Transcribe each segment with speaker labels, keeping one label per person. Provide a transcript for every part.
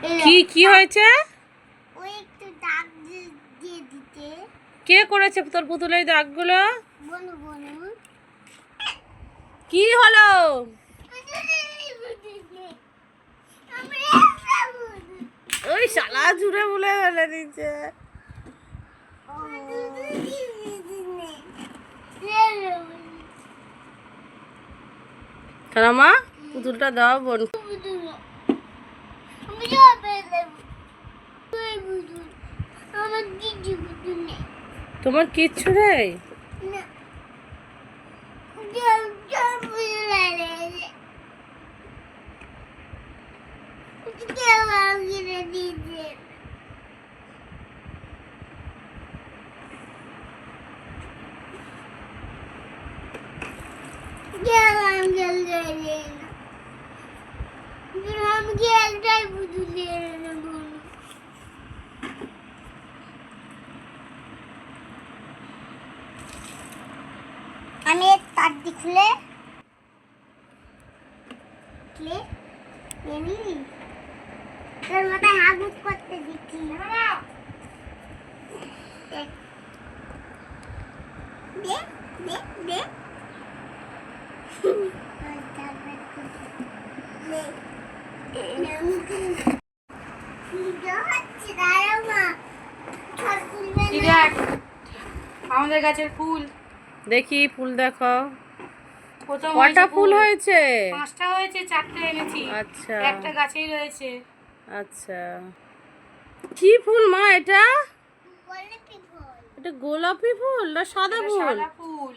Speaker 1: কি কি হয়েছে?
Speaker 2: ওই একটু দাগ দিয়ে দিতে।
Speaker 1: কে করেছে তোর পুতুলের দাগগুলো?
Speaker 2: বনু বনু
Speaker 1: কি হলো? ওই শালা জুড়ে বলে ফেলে দিচ্ছে মা পুতুলটা দাও বোন
Speaker 2: আমার দিদি বুঝু নেই
Speaker 1: তোমার কিচ্ছু নেই?
Speaker 2: জল জল বুঝু লাগে কেউ আমাকে একটাই বুঝু দিয়ে না আমি তারটি খুলে খুলে দিচ্ছি দে দে দে।
Speaker 3: আমাদের গাছের ফুল।
Speaker 1: দেখি ফুল দেখো।
Speaker 3: প্রথম
Speaker 1: কটা ফুল হয়েছে?
Speaker 3: পাঁচটা হয়েছে চারটে এনেছি।
Speaker 1: আচ্ছা।
Speaker 3: একটা গাছেই রয়েছে।
Speaker 1: আচ্ছা। কি ফুল মা এটা? এটা গোলাপি ফুল না সাদা ফুল?
Speaker 3: সাদা ফুল।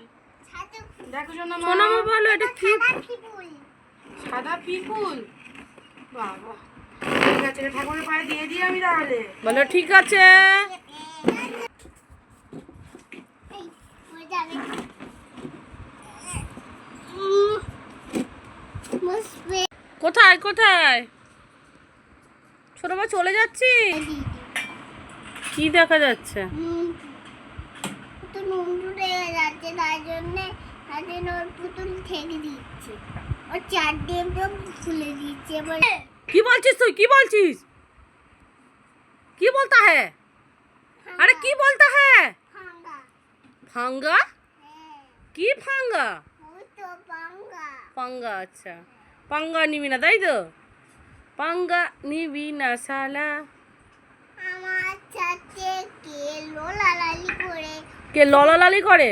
Speaker 3: দেখো শোনা মা
Speaker 1: সোনামা বলো এটা কি
Speaker 2: সাদা কি
Speaker 3: সাদা পি ফুল? বাবা। ঠিক আছে ঠাকুরের পায়ে দিয়ে দিই আমি তাহলে।
Speaker 1: বলো ঠিক আছে। কোথায় কোথায়? ছোট মা চলে যাচ্ছি? কি দেখা যাচ্ছে?
Speaker 2: নুন তো নুন রেগে যাচ্ছে তাই জন্যে তাই জন্য পুতুল ঠেকে দিচ্ছে। চার খুলে দিচ্ছে এবার
Speaker 1: কি বলছিস তুই? কি বলছিস? কি বলতা হ্যাঁ আরে কি বলতা হ্যাঁ ফাঙ্গা
Speaker 2: হ্যাঁ
Speaker 1: কি ফাঙ্গা পাঙ্গা আচ্ছা। পাঙ্গা নিবি না তাই তো? পাঙ্গা নিবি না শালা।
Speaker 2: আমার সাথে কে লোলালালি করে?
Speaker 1: কে ললালালি করে?